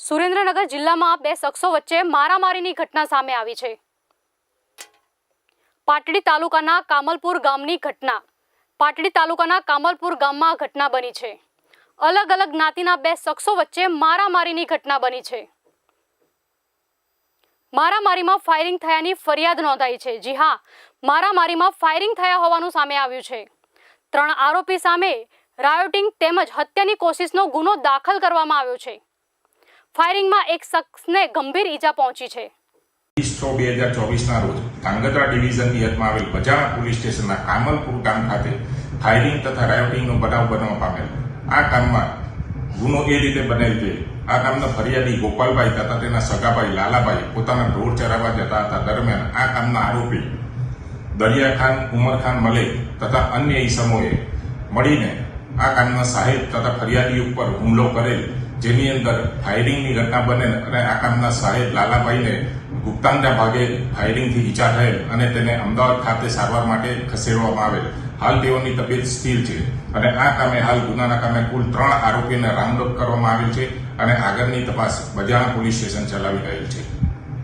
સુરેન્દ્રનગર જિલ્લામાં બે શખ્સો વચ્ચે મારામારીની ઘટના સામે આવી છે. પાટડી તાલુકાના કામલપુર ગામની ઘટના. પાટડી તાલુકાના કામલપુર ગામમાં ઘટના બની છે. અલગ અલગ જ્ઞાતિના બે શખ્સો વચ્ચે મારામારીની ઘટના બની છે. મારામારીમાં ફાયરિંગ થયાની ફરિયાદ નોંધાઈ છે. જી હા, મારામારીમાં ફાયરિંગ થયા હોવાનું સામે આવ્યું છે. ત્રણ આરોપી સામે રાયોટિંગ તેમજ હત્યાની કોશિશનો ગુનો દાખલ કરવામાં આવ્યો છે. ફાયરિંગમાં એક શખ્સને ગંભીર ઈજા પહોંચી છે. વીસ છ બે હજાર ચોવીસના રોજ ધાંગધ્રા ડિવિઝનની હદમાં આવેલ બજાણા પોલીસ સ્ટેશનના કામલપુર ગામ ખાતે ફાયરિંગ તથા રાયોટિંગનો બનાવ બનવા પામેલ. આ કામમાં ગુનો એ રીતે બનેલ છે આ કામના ફરિયાદી ગોપાલભાઈ તથા તેના સગાભાઈ લાલાભાઈ પોતાના ઢોર ચરાવવા જતા હતા. દરમિયાન આ કામના આરોપી દરિયાખાન, ઉમરખાન, મલેક તથા અન્ય ઈસમોએ મળીને આ કામના સાહેબ તથા ફરિયાદી ઉપર હુમલો કરેલ જેની અંદર ફાયરિંગની ઘટના બને અને આ કામના સાહેબ લાલાભાઈને ગુપ્તાંગના ભાગે ફાયરિંગથી ઈજા થયેલ અને તેને અમદાવાદ ખાતે સારવાર માટે ખસેડવામાં આવેલ. હાલ તેઓની તબિયત સ્થિર છે અને આ કામે હાલ ગુનાના કામે કુલ ત્રણ આરોપીને રાઉન્ડ કરવામાં આવેલ છે અને આગળની તપાસ બજાણા પોલીસ સ્ટેશન ચલાવી રહેલ છે.